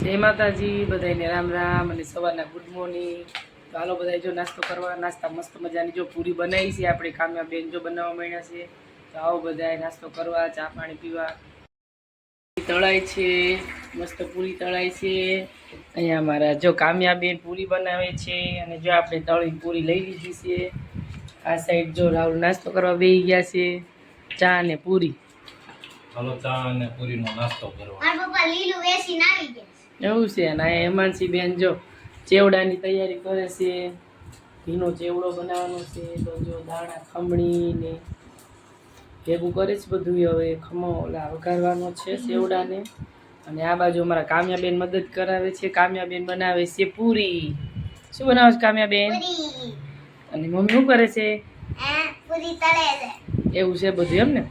જય માતાજી બધાને રામ રામ અને સવારના ગુડ મોર્નિંગ તો હાલો બધા જો નાસ્તો કરવા નાસ્તા મસ્ત મજાની જો પૂરી બનાવી છે આપણે કામ્યા બેન જો બનાવવા માંડ્યા છે. તો આવો બધા નાસ્તો કરવા ચા પાણી પીવા. તળાય છે મસ્ત પૂરી તળાય છે. અહીંયા અમારા જો કામ્યા બેન પૂરી બનાવે છે અને જો આપણે તળી પૂરી લઈ લીધી છે. આ સાઈડ જો રાહુલ નાસ્તો કરવા બેસી ગયા છે ચા અને પૂરી. ચા અને પૂરીનો નાસ્તો કરવા. મારા પપ્પા લીલું વેસીને આવી ગયા. એવું છે. અને આ હેમાંસી બેન જો ચેવડાની તૈયારી કરે છે. ઘીનો ચેવડો બનાવવાનો છે. તો જો દાણા ખમણી ને ભેગું કરે છે બધું હવે ખમો ઓલા વઘારવાનો છે ચેવડાને. અને આ બાજુ અમારા કામ્યાબેન મદદ કરાવે છે. કામ્યાબેન બનાવે છે પૂરી. શું બનાવે છે કામ્યાબેન? અને મમ્મી શું કરે છે? એવું છે બધું એમ ને?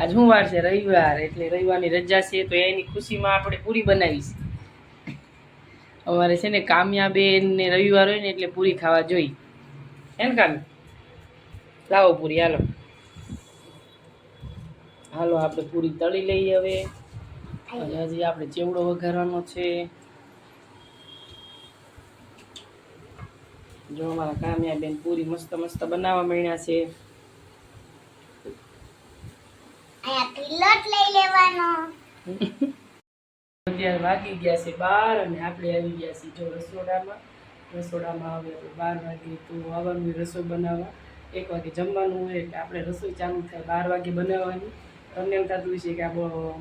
આજ શું વાર છે? રવિવાર. એટલે રવિવારની રજા છે તો એની ખુશીમાં આપણે પૂરી બનાવી છે અમારે છે ને કામ્યાબેન ને રવિવાર હોય ને એટલે પૂરી ખાવા જોઈ. ને કામ્યા લાવો પૂરી હાલો. હાલો આપણે પૂરી તળી લઈએ હવે. હજી આપણે ચેવડો વઘારવાનો છે. જો અમારા કામ્યાબેન પૂરી મસ્ત મસ્ત બનાવવા માંડ્યા છે. લઈ લેવાનો. અત્યારે વાગી ગયા છે બાર અને આપણે આવી ગયા છીએ જો રસોડામાં. રસોડામાં આવે તો બાર વાગે તો આવવાનું રસોઈ બનાવવા. એક વાગે જમવાનું હોય એટલે આપણે રસોઈ ચાલુ થાય બાર વાગે બનાવવાની. તમને એમ થતું છે કે આ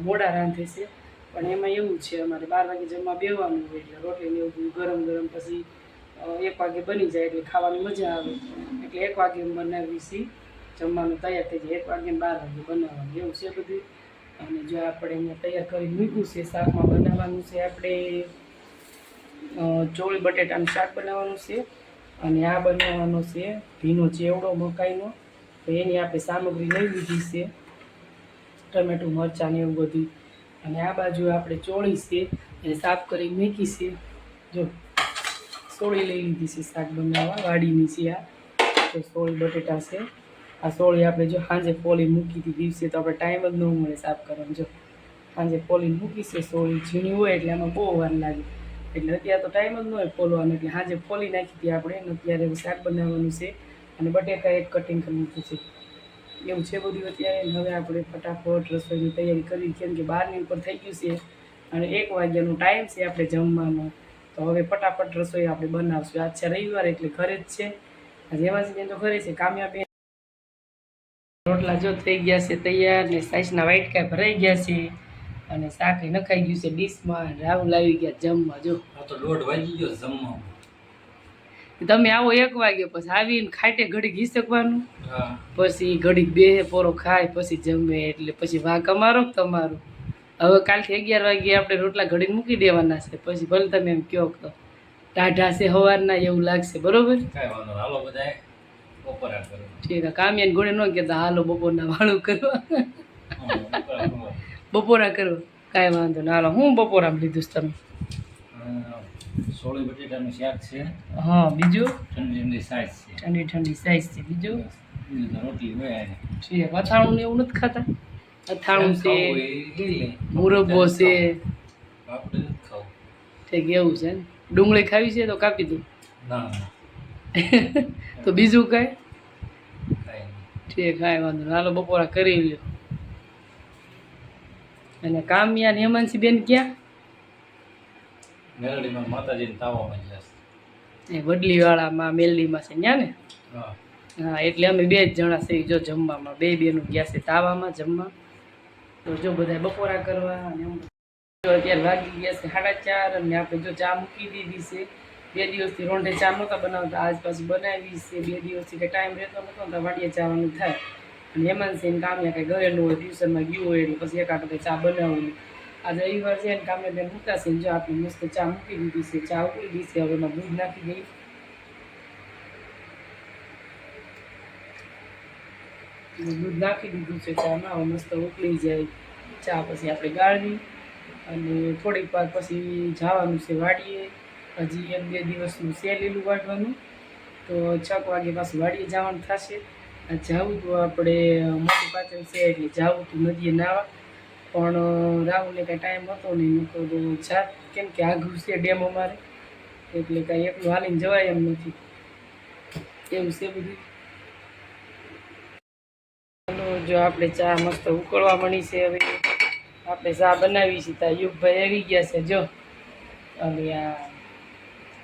મોડા રાંધે છે પણ એમાં એવું છે, અમારે બાર વાગે જમવા બેહવાનું હોય એટલે રોટલી ને એવું ગરમ ગરમ પછી એક વાગે બની જાય એટલે ખાવાની મજા આવે. એટલે એક વાગે બનાવી છીએ જમવાનું તૈયાર થઈ જાય. એક વાગે બાર વાગે બનાવવાનું. એવું છે બધું? અને જો આપણે અહીંયા તૈયાર કરી મૂક્યું છે, શાકમાં બનાવવાનું છે આપણે ચોળી બટેટાનું શાક બનાવવાનું છે અને આ બનાવવાનો છે ભીનો ચેવડો મકાઈનો. તો એની આપણે સામગ્રી લઈ લીધી છે, ટમેટું, મરચાં ને એવું બધું. અને આ બાજુ આપણે ચોળી છે, એને સાફ કરી મૂકી છે. જો, સોળી લઈ લીધી છે શાક બનાવવા, વાડીની છે આ. તો સોળી બટેટા છે. આ સોળી આપણે જો સાંજે ફોલી મૂકી હતી દિવસે તો આપણે ટાઈમ જ ન મળે સાફ કરવાનો. જો સાંજે ફોલી મૂકી છે, સોળી ઝીણી હોય એટલે આમાં બહુ વાર લાગે. એટલે અત્યારે તો ટાઈમ જ ન હોય ફોલવાનો એટલે સાંજે ફોલી નાખી હતી આપણે અને અત્યારે શાક બનાવવાનું છે અને બટેકા એક કટિંગ કરી મૂક્યું છે. એવું છે બધું અત્યારે હવે આપણે ફટાફટ રસોઈની તૈયારી કરી, કેમ કે બારની ઉપર થઈ ગયું છે અને એક વાગ્યાનો ટાઈમ છે આપણે જમવાનો. તો હવે ફટાફટ રસોઈ આપણે બનાવશું. આજ છે રવિવાર, એટલે ઘરે જ છે. બેન તો ઘરે છે. કામ્યા બેન રોટલા જો થઈ ગયા છે તૈયાર ને સાઈઝના વાટકા ભરાઈ ગયા છે અને શાક નખાઈ ગયું છે ડીશમાં રાહુલ આવી ગયા જમવા જો. તો દોઢ વાગી ગયો જમવામાં તમે આવો એક વાગે પછી આવીને ખાટે ઘડી ઘી શકવાનું પછી ઘડી બે પોરો ખાય પછી જમે એટલે પછી વાંક અમારો તમારો? હવે કાલથી અગિયાર વાગે આપણે રોટલા ઘડી મૂકી દેવાના છે પછી ભલે તમે એમ કહો કે ટાઢા છે સવારના એવું લાગશે બરોબર? કાંઈ વાંધો હાલો બધાએ બપોરા કરો. ઠીક કામિયાન ગુણે ન કહેતા હાલો બપોરના વાળું કરવા બપોરા કરો. કાંઈ વાંધો ના હાલો હું બપોરામાં લીધું છે તમે સોળી બટેટાનું શાક છે. હા બીજું? ઠંડી ઠંડી સાઈઝ છે. ઠંડી ઠંડી સાઈઝ છે. બીજું? રોટલી હોય. અથાણું ને એવું નથી ખાતા? અથાણું છે. મુરબ્બો છે. ઠીક એવું છે ને? ડુંગળી ખાવી છે તો કાપી દઉં ના. તો બીજું કાંઈ. ઠીક કાંઈ વાંધો હાલો બપોરા કરી લ્યો. અને કામિયા ને હેમાંસી બેન ક્યાં? મેલડીમાં માતાજીને તાવામાં ગયા. એ વડલીવાળામાં મેલડીમાં છે ત્યાં ને? હા. હા એટલે અમે બે જ જણા છે જો જમવામાં. બે બેનું ગયા છે તાવામાં જમવા. તો જો બધા બપોરા કરવા અને અત્યારે વાગી ગયા છે સાડા ચાર અને આપણે જો ચા મૂકી દીધી છે. બે દિવસથી રોંઢે ચા નહોતા બનાવતા, આજ પાછી બનાવી છે, બે દિવસથી કે ટાઈમ રહેતો નહોતો ને વાડીએ જવાનું થાય. અને હેમંતસિંહ કામ્યા કંઈ ગયેલું હોય, ટ્યુશનમાં ગયું હોય એટલે પછી એકાદ કંઈ ચા બનાવવું આજે રવિવાર છે ને કામે બેન ને જો આપણે મસ્ત ચા મૂકી દીધી છે, ચા ઉકળી દીધી છે, હવે એમાં દૂધ નાખી દઈ દૂધ નાખી દીધું છે ચામાં, હવે મસ્ત ઉકળી જાય. ચા પછી આપણે ગાળવી અને થોડીક વાર પછી જવાનું છે વાડીએ. હજી એક બે દિવસનું છે લીલું વાટવાનું તો છ વાગે પાછું વાડીએ જવાનું થશે. જાવું તો આપણે મોટી પાછળ છે એટલે જવું તો નદીએ નાવા. પણ રાહુલને કાંઈ ટાઈમ હતો નહીં. તો જાત, કેમ કે આઘું છે ડેમ અમારે. એટલે કાંઈ એકલું હાલીને જવાય એમ નથી. એવું છે બધું. જો આપણે ચા મસ્ત ઉકળવા મળી છે હવે. આપણે ચા બનાવી છે. ત્યાં યુગભાઈ આવી ગયા છે, જો. અને આ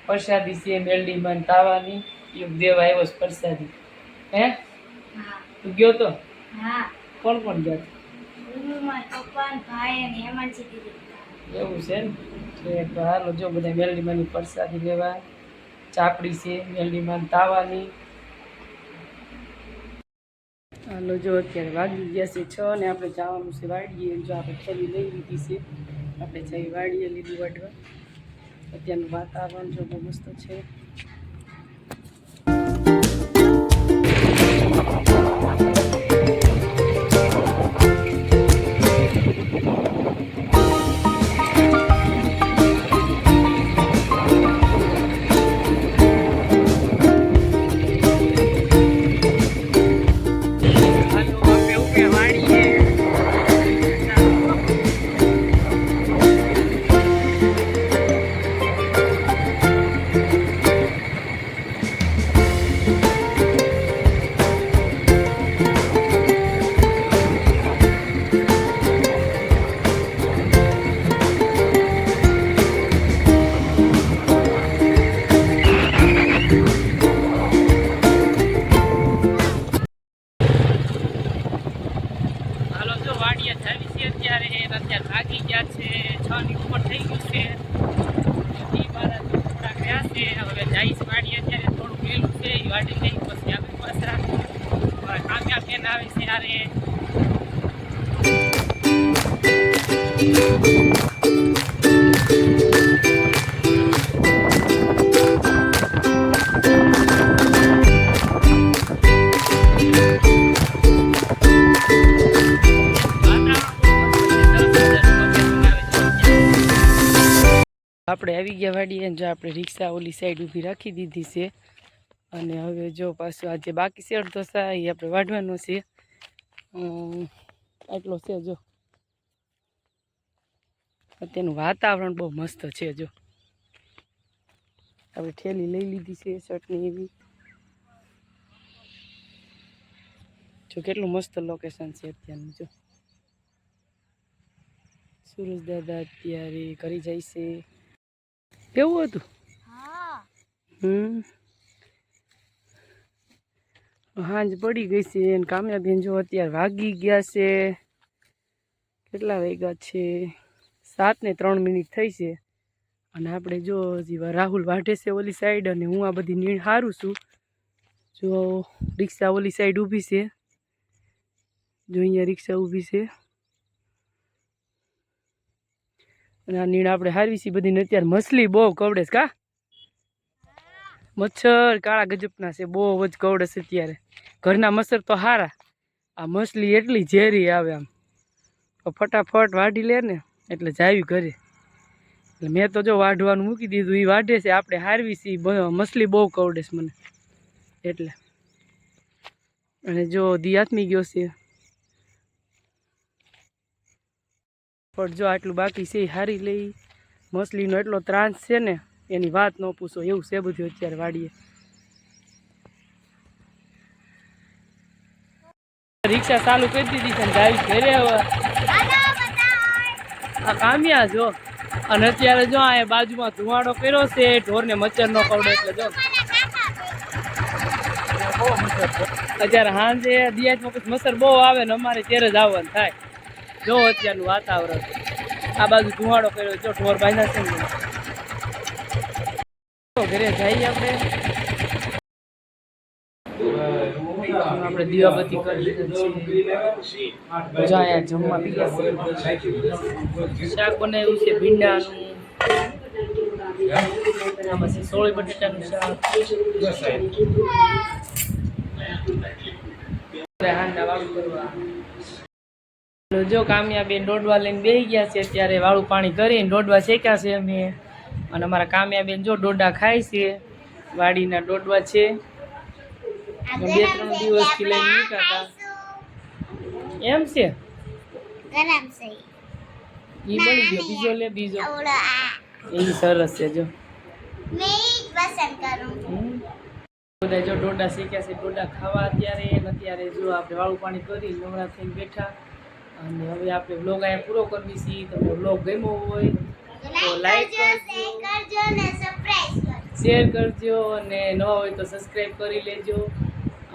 પ્રસાદી છે મેલડીમાં તાવાની. યુગ દેવ આવ્યો છે પ્રસાદી. હે? તું ગયો તો? કોણ કોણ ગયા? એવું છે ને તો હાલો જો બધા મેલડીમાંની પ્રસાદી લેવા. ચાપડી છે મેલડીમાં તાવાની. હાલો જો અત્યારે વાગી ગયા છે છ ને આપણે જવાનું છે વાડીએ. જો આપણે થેલી લઈ લીધી છે. આપણે જઈ વાડીએ લીધી વાટવા. અત્યારનું વાતાવરણ જો બહુ મસ્ત છે. બેન આવે છે યારે આપણે આવી ગયા વાડીએ જો આપણે રિક્ષા ઓલી સાઈડ ઊભી રાખી દીધી છે. અને હવે જો પાછું આજે બાકી છે અડધો સા એ આપણે વાઢવાનો છે. આટલો છે જો. અત્યારનું વાતાવરણ બહુ મસ્ત છે જો. આપણે ઠેલી લઈ લીધી છે ચટણી એવી. જો કેટલું મસ્ત લોકેશન છે અત્યારનું જો. સુરજ દાદા અત્યારે કરી જાય છે. કેવું હતું? હા. હમ. હાંજ પડી ગઈ છે અને કામ્યાબેન જો અત્યારે વાગી ગયા છે. કેટલા વાગ્યા છે? સાત ને ત્રણ મિનિટ થઈ છે. અને આપણે જો હજી રાહુલ વાઢે છે ઓલી સાઈડ અને હું આ બધી નીણ હારું છું. જો રિક્ષા ઓલી સાઈડ ઊભી છે. જો અહીંયા રિક્ષા ઊભી છે. અને આ નીણ આપણે હારવી છે બધી અત્યારે મછલી બહુ કવડે છે કા? મચ્છર, કાળા ગજબના છે, બહુ જ કવડે છે અત્યારે. ઘરના મચ્છર તો હારા. આ મછલી એટલી ઝેરી આવે આમ. ફટાફટ વાઢી લે ને, એટલે જાવી ઘરે. એટલે મેં તો જો વાઢવાનું મૂકી દીધું એ વાઢે છે, આપણે હારવી છીએ મછલી બહુ કવડે છે મને. એટલે. અને જો દી ગયો છે. પણ જો આટલું બાકી છે એ હારી લઈ મછલીનો એટલો ત્રાસ છે ને એની વાત ન પૂછો, એવું છે બધું અત્યારે વાડીએ. રિક્ષા ચાલુ કરી દીધી છે ગાડી ઘરે હવે. આ કામ્યા જો. અને અત્યારે જો આ બાજુમાં ધુવાડો કર્યો છે, ઢોરને મચ્છર નો કવડે એટલે જો. અત્યારે સાંજે દિયાજમાં પછી મચ્છર બહુ આવે ને અમારે ત્યારે જ આવવાનું થાય. જો અત્યારનું વાતાવરણ. આ બાજુ ધુવાડો કર્યો, જો ઢોર બાંધ્યા છે ને. ઘરે જઈએ આપણે. આપણે દીવાબત્તી શાક બનાવ્યું છે, ભીંડાનું. આમાં છે સોળી જો કામયાબી દોડવા લઈને બેસી ગયા છે ત્યારે વાળું પાણી કરીને દોડવા શેક્યા છે અમે. અને અમારા કામ્યા બેન જો ડોડા ખાય છે વાડીના દોડવા છે. બે ત્રણ દિવસથી લઈને નીકળતા એમ છે? ગરમ છે. ઈ બળી ગયો. બીજો લે બીજો. એ સરસ છે જો. બધા જો ડોડા શીખ્યા છે ડોડા ખાવા અત્યારે અત્યારે જો આપણે વાળું પાણી કરી નવરા થઈને બેઠા. અને હવે આપણે બ્લોગ અહીંયા પૂરો કરવી છીએ તમને બ્લોગ ગમ્યો હોય તો લાઈક કરજો શેર કરજો ને સબસ્ક્રાઇબ કરજો. શેર કરજો અને નવા હોય તો સબસ્ક્રાઈબ કરી લેજો.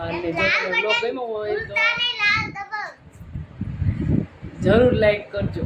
અને જો બ્લોગ ગમ્યો હોય તો જરૂર લાઈક કરજો.